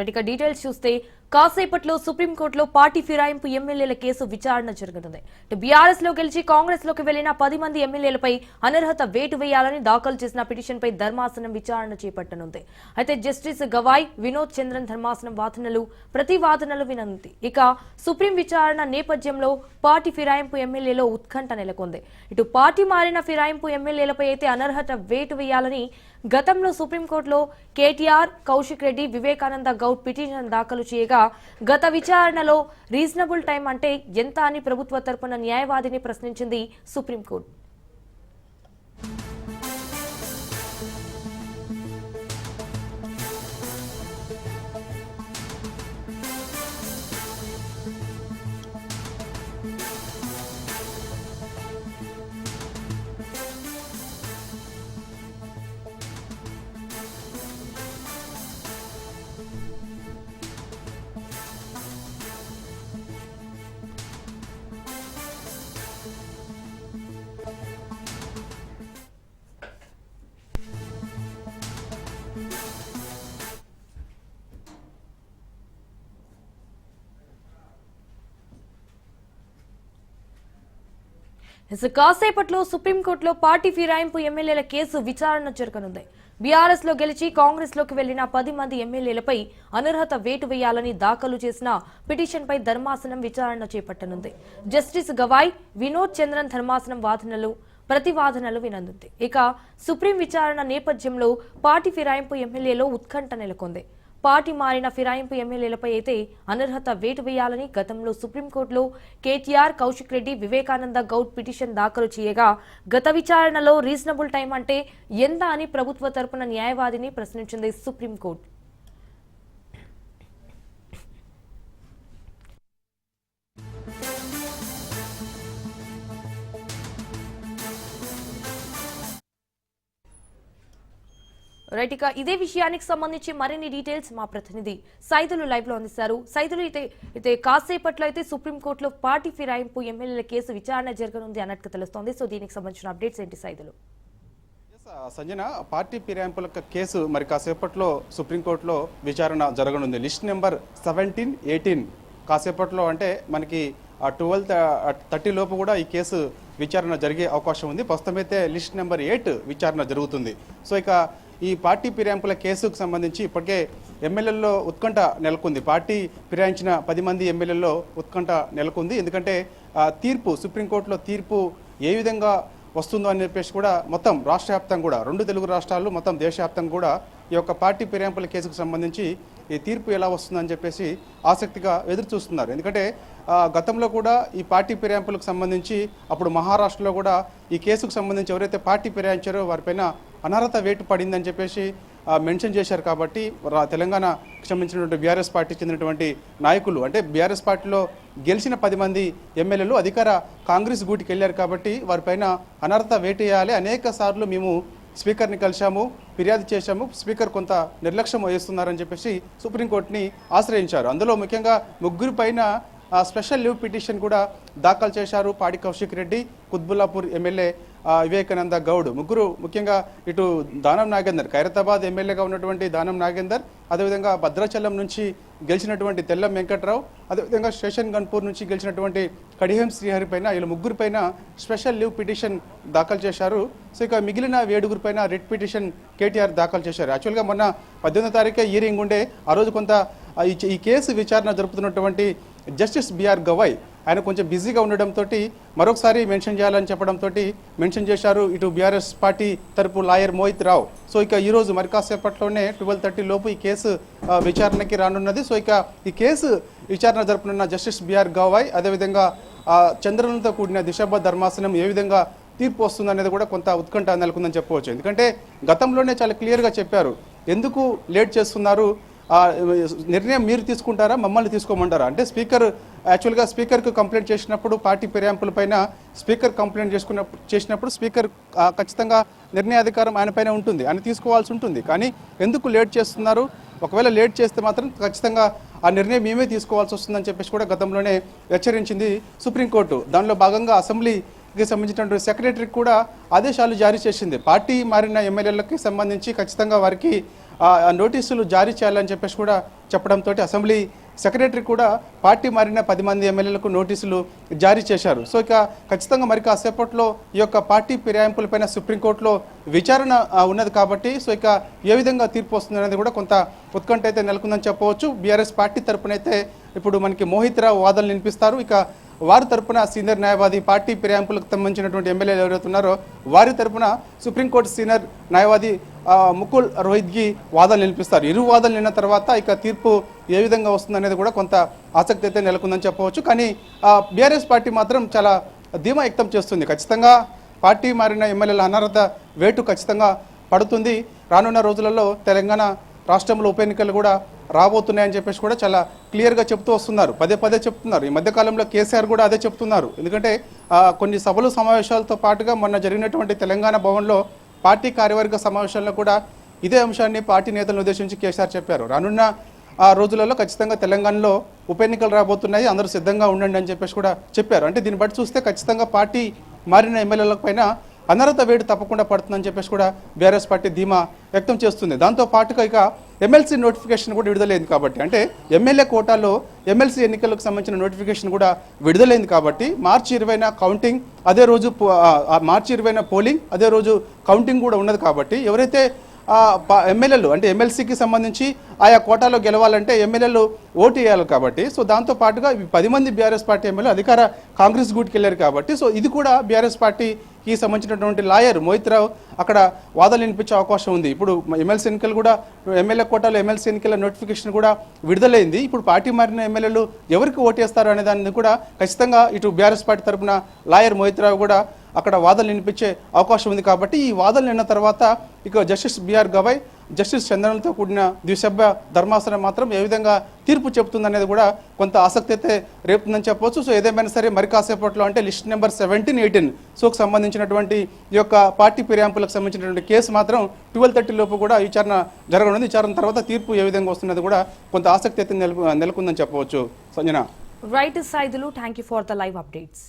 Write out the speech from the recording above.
ఇక డీటెయిల్స్ చూస్తే కాసేపట్లో సుప్రీంకోర్టులో పార్టీ ఫిరాయింపు ఎమ్మెల్యేల కేసు విచారణ జరగనుంది. బీఆర్ఎస్లో గెలిచి కాంగ్రెస్లోకి వెళ్ళిన పది మంది ఎమ్మెల్యేలపై అనర్హత వేటు వేయాలని దాఖలు చేసిన పిటిషన్పై ధర్మాసనం విచారణ చేపట్టనుంది. అయితే జస్టిస్ గవాయ్ వినోద్ చంద్రన్ ధర్మాసనం వాదనలు ప్రతి వాదనలు వినంది. ఇక సుప్రీం విచారణ నేపథ్యంలో పార్టీ ఫిరాయింపు ఎమ్మెల్యేలో ఉత్కంఠ నెలకొంది. ఇటు పార్టీ మారిన ఫిరాయింపు ఎమ్మెల్యేలపై అయితే అనర్హత వేటు వేయాలని గతంలో సుప్రీంకోర్టులో కేటీఆర్ కౌశిక్ రెడ్డి వివేకానంద గౌడ్ పిటిషన్ దాఖలు చేయగా గత విచారణలో రీజనబుల్ టైం అంటే ఎంత అని ప్రభుత్వ తరపున న్యాయవాదిని ప్రశ్నించింది సుప్రీంకోర్టు. కాసేపట్లో సుప్రీంకోర్టులో పార్టీ ఫిరాయింపు ఎమ్మెల్యేల కేసు విచారణ జరగనుంది. బీఆర్ఎస్లో గెలిచి కాంగ్రెస్లోకి వెళ్ళిన పది మంది ఎమ్మెల్యేలపై అనర్హత వేటు వేయాలని దాఖలు చేసిన పిటిషన్పై ధర్మాసనం విచారణ చేపట్టనుంది. జస్టిస్ గవాయ్ వినోద్ చంద్రన్ ధర్మాసనం వాదనలు ప్రతివాదనలు వినందుంది. ఇక సుప్రీం విచారణ నేపథ్యంలో పార్టీ ఫిరాయింపు ఎమ్మెల్యేలో ఉత్కంఠ నెలకొంది. పార్టీ మారిన ఫిరాయింపు ఎమ్మెల్యేలపై అయితే అనర్హత వేటు వేయాలని గతంలో సుప్రీంకోర్టులో కేటీఆర్ కౌశిక్ రెడ్డి వివేకానంద గౌడ్ పిటిషన్ దాఖలు చేయగా గత విచారణలో రీజనబుల్ టైం అంటే ఎంత అని ప్రభుత్వ తరపున న్యాయవాదిని ప్రశ్నించింది సుప్రీంకోర్టు. రైట్ ఇక ఇదే విషయానికి సంబంధించి మరిన్ని డీటెయిల్స్ మా ప్రతినిధి సైదులు లైవ్లో అందిస్తారు. సైదులు అయితే అయితే కాసేపట్లో అయితే సుప్రీంకోర్టులో పార్టీ ఫిరాయింపు ఎమ్మెల్యేల కేసు విచారణ జరగనుంది అన్నట్టుగా తెలుస్తోంది. సో దీనికి సంబంధించిన అప్డేట్స్ ఏంటి సైదులు? సంజన పార్టీ ఫిరాయింపుల కేసు మరి కాసేపట్లో సుప్రీంకోర్టులో విచారణ జరగనుంది. లిస్ట్ నెంబర్ సెవెంటీన్ ఎయిటీన్ కాసేపట్లో అంటే మనకి ట్వెల్వ్ థర్టీ లోపు కూడా ఈ కేసు విచారణ జరిగే అవకాశం ఉంది. ప్రస్తుతం అయితే లిస్ట్ నెంబర్ ఎయిట్ విచారణ జరుగుతుంది. సో ఇక ఈ పార్టీ ఫిరాయింపుల కేసుకు సంబంధించి ఇప్పటికే ఎమ్మెల్యేల్లో ఉత్కంఠ నెలకొంది. పార్టీ ఫిరాయించిన పది మంది ఎమ్మెల్యేల్లో ఉత్కంఠ నెలకొంది. ఎందుకంటే తీర్పు సుప్రీంకోర్టులో తీర్పు ఏ విధంగా వస్తుందో అని చెప్పేసి కూడా మొత్తం రాష్ట్ర వ్యాప్తంగా కూడా రెండు తెలుగు రాష్ట్రాలు మొత్తం దేశవ్యాప్తంగా కూడా ఈ యొక్క పార్టీ ఫిరాయింపుల కేసుకు సంబంధించి ఈ తీర్పు ఎలా వస్తుందని చెప్పేసి ఆసక్తిగా ఎదురు చూస్తున్నారు. ఎందుకంటే గతంలో కూడా ఈ పార్టీ ఫిరాయింపులకు సంబంధించి అప్పుడు మహారాష్ట్రలో కూడా ఈ కేసుకు సంబంధించి ఎవరైతే పార్టీ ఫిరాయించారో వారిపైన అనర్హత వేటు పడిందని చెప్పేసి మెన్షన్ చేశారు కాబట్టి తెలంగాణ క్షమించినటువంటి బీఆర్ఎస్ పార్టీకి చెందినటువంటి నాయకులు అంటే బీఆర్ఎస్ పార్టీలో గెలిచిన పది మంది ఎమ్మెల్యేలు అధికార కాంగ్రెస్ గూటికి వెళ్ళారు కాబట్టి వారిపైన అనర్హత వేటు అనేక సార్లు మేము స్పీకర్ని కలిశాము ఫిర్యాదు చేశాము స్పీకర్ కొంత నిర్లక్ష్యం వహిస్తున్నారని చెప్పేసి సుప్రీంకోర్టుని ఆశ్రయించారు. అందులో ముఖ్యంగా ముగ్గురు పైన స్పెషల్ లీవ్ పిటిషన్ కూడా దాఖలు చేశారు పాడి కౌశిక్ రెడ్డి కుత్బుల్లాపూర్ ఎమ్మెల్యే వివేకానంద గౌడ్. ముగ్గురు ముఖ్యంగా ఇటు దానం నాగేందర్ ఖైరతాబాద్ ఎమ్మెల్యేగా ఉన్నటువంటి దానం నాగేందర్ అదేవిధంగా భద్రాచలం నుంచి గెలిచినటువంటి తెల్లం వెంకట్రావు అదేవిధంగా శేషన్ గన్పూర్ నుంచి గెలిచినటువంటి కడిహేం శ్రీహరి పైన వీళ్ళ ముగ్గురు పైన స్పెషల్ లీవ్ పిటిషన్ దాఖలు చేశారు. సో ఇక మిగిలిన ఏడుగురు పైన రిట్ పిటిషన్ కేటీఆర్ దాఖలు చేశారు. యాక్చువల్గా మొన్న పద్దెనిమిదో తారీఖే హియరింగ్ ఉండే ఆ రోజు కొంత ఈ ఈ కేసు విచారణ జరుపుతున్నటువంటి జస్టిస్ బిఆర్ గవాయ్ ఆయన కొంచెం బిజీగా ఉండడంతో మరొకసారి మెన్షన్ చేయాలని చెప్పడంతో మెన్షన్ చేశారు ఇటు బీఆర్ఎస్ పార్టీ తరపు లాయర్ మోహిత్ రావు. సో ఇక ఈరోజు మరి కాసేపట్లోనే ట్వెల్వ్ థర్టీ లోపు ఈ కేసు విచారణకి రానున్నది. సో ఇక ఈ కేసు విచారణ జరపనున్న జస్టిస్ బిఆర్ గవాయ్ అదేవిధంగా ఆ, చంద్రనంతో కూడిన దిశాబ ధర్మాసనం ఏ విధంగా తీర్పు వస్తుందనేది కూడా కొంత ఉత్కంఠ నెలకొందని చెప్పవచ్చు. ఎందుకంటే గతంలోనే చాలా క్లియర్గా చెప్పారు. ఎందుకు లేట్ చేస్తున్నారు? నిర్ణయం మీరు తీసుకుంటారా మమ్మల్ని తీసుకోమంటారా? అంటే స్పీకర్ యాక్చువల్గా స్పీకర్కు కంప్లైంట్ చేసినప్పుడు పార్టీ ఫిరాయింపులపైన స్పీకర్ కంప్లైంట్ చేసుకున్నప్పుడు చేసినప్పుడు స్పీకర్ ఖచ్చితంగా నిర్ణయాధికారం ఆయన పైన ఉంటుంది. ఆయన తీసుకోవాల్సి ఉంటుంది. కానీ ఎందుకు లేట్ చేస్తున్నారు? ఒకవేళ లేట్ చేస్తే మాత్రం ఖచ్చితంగా ఆ నిర్ణయం మేమే తీసుకోవాల్సి వస్తుందని చెప్పేసి కూడా గతంలోనే హెచ్చరించింది సుప్రీంకోర్టు. దానిలో భాగంగా అసెంబ్లీకి సంబంధించినటువంటి సెక్రటరీకి కూడా ఆదేశాలు జారీ చేసింది. పార్టీ మారిన ఎమ్మెల్యేలకి సంబంధించి ఖచ్చితంగా వారికి నోటీసులు జారీ చేయాలని చెప్పేసి కూడా చెప్పడంతో అసెంబ్లీ సెక్రటరీ కూడా పార్టీ మారిన పది మంది ఎమ్మెల్యేలకు నోటీసులు జారీ చేశారు. సో ఇక ఖచ్చితంగా మరి కాసేపట్లో ఈ యొక్క పార్టీ ఫిరాయింపులపైన సుప్రీంకోర్టులో విచారణ ఉన్నది కాబట్టి సో ఇక ఏ విధంగా తీర్పు వస్తుంది అనేది కూడా కొంత ఉత్కంఠ అయితే నెలకొందని చెప్పవచ్చు. బీఆర్ఎస్ పార్టీ తరపునైతే ఇప్పుడు మనకి మోహిత్ రావు వాదనలు వినిపిస్తారు. ఇక వారి తరపున సీనియర్ న్యాయవాది పార్టీ ఫిరాయింపులకు సంబంధించినటువంటి ఎమ్మెల్యేలు ఎవరైతే ఉన్నారో వారి తరపున సుప్రీంకోర్టు సీనియర్ న్యాయవాది ముకుల్ రోహిత్గి వాదనలు నిలిపిస్తారు. ఇరు వాదనలు నిన్న తర్వాత ఇక తీర్పు ఏ విధంగా వస్తుందనేది కూడా కొంత ఆసక్తి అయితే నెలకొందని చెప్పవచ్చు. కానీ బీఆర్ఎస్ పార్టీ మాత్రం చాలా ధీమా వ్యక్తం చేస్తుంది. ఖచ్చితంగా పార్టీ మారిన ఎమ్మెల్యేల అనర్హత వేటు ఖచ్చితంగా పడుతుంది. రానున్న రోజులలో తెలంగాణ రాష్ట్రంలో ఉప ఎన్నికలు కూడా రాబోతున్నాయని చెప్పేసి కూడా చాలా క్లియర్గా చెప్తూ వస్తున్నారు. పదే పదే చెప్తున్నారు. ఈ మధ్యకాలంలో కేసీఆర్ కూడా అదే చెప్తున్నారు. ఎందుకంటే కొన్ని సభలు సమావేశాలతో పాటుగా మొన్న జరిగినటువంటి తెలంగాణ భవన్లో పార్టీ కార్యవర్గ సమావేశంలో కూడా ఇదే అంశాన్ని పార్టీ నేతలను ఉద్దేశించి కేసీఆర్ చెప్పారు. రానున్న ఆ రోజులలో ఖచ్చితంగా తెలంగాణలో ఉప ఎన్నికలు రాబోతున్నాయి. అందరూ సిద్ధంగా ఉండండి అని చెప్పేసి కూడా చెప్పారు. అంటే దీన్ని బట్టి చూస్తే ఖచ్చితంగా పార్టీ మారిన ఎమ్మెల్యేల పైన అనర్హత వేడి తప్పకుండా పడుతుందని చెప్పేసి కూడా బీఆర్ఎస్ పార్టీ ధీమా వ్యక్తం చేస్తుంది. దాంతో పాటుగా ఇక ఎమ్మెల్సీ నోటిఫికేషన్ కూడా విడుదలైంది కాబట్టి అంటే ఎమ్మెల్యే కోటాలో ఎమ్మెల్సీ ఎన్నికలకు సంబంధించిన నోటిఫికేషన్ కూడా విడుదలైంది కాబట్టి మార్చి ఇరవైన కౌంటింగ్ అదే రోజు పో- మార్చి ఇరవైన పోలింగ్ అదే రోజు కౌంటింగ్ కూడా ఉన్నది కాబట్టి ఎవరైతే ఎమ్మెల్యేలు అంటే ఎమ్మెల్సీకి సంబంధించి ఆయా కోటాలో గెలవాలంటే ఎమ్మెల్యేలు ఓటు వేయాలి కాబట్టి సో దాంతో పాటుగా పది మంది బీఆర్ఎస్ పార్టీ ఎమ్మెల్యే అధికార కాంగ్రెస్ గూటికి వెళ్ళారు కాబట్టి సో ఇది కూడా బీఆర్ఎస్ కి సంబంధించినటువంటి లాయర్ మోహిత్ రావు అక్కడ వాదనలు వినిపించే అవకాశం ఉంది. ఇప్పుడు ఎమ్మెల్సీ ఎన్నికలు కూడా ఎమ్మెల్యే కోటాలో ఎమ్మెల్సీ ఎన్నికల నోటిఫికేషన్ కూడా విడుదలైంది. ఇప్పుడు పార్టీ మారిన ఎమ్మెల్యేలు ఎవరికి ఓటేస్తారు అనే దాన్ని కూడా ఖచ్చితంగా ఇటు బీఆర్ఎస్ పార్టీ తరపున లాయర్ మోహిత్ రావు కూడా అక్కడ వాదనలు వినిపించే అవకాశం ఉంది కాబట్టి ఈ వాదనలు విన్న తర్వాత ఇక జస్టిస్ బిఆర్ గవై జస్టిస్ చంద్రన్తో కూడిన ద్విసభ్య ధర్మాసనం మాత్రం ఏ విధంగా తీర్పు చెబుతుంది అనేది కూడా కొంత ఆసక్తి అయితే రేపుతుందని చెప్పవచ్చు సో ఏదేమైనా సరే మరి కాసేపట్లో అంటే లిస్ట్ నెంబర్ సెవెంటీన్ ఎయిటీన్ సోకు సంబంధించినటువంటి ఈ యొక్క పార్టీ ఫిర్యాంపులకు సంబంధించినటువంటి కేసు మాత్రం ట్వెల్వ్ థర్టీ లోపు కూడా విచారణ జరగనుంది. విచారణ తర్వాత తీర్పు ఏ విధంగా వస్తున్నది కూడా కొంత ఆసక్తి అయితే నెలకొందని చెప్పవచ్చు Sanjana. Right Saidulu thank you for the live updates.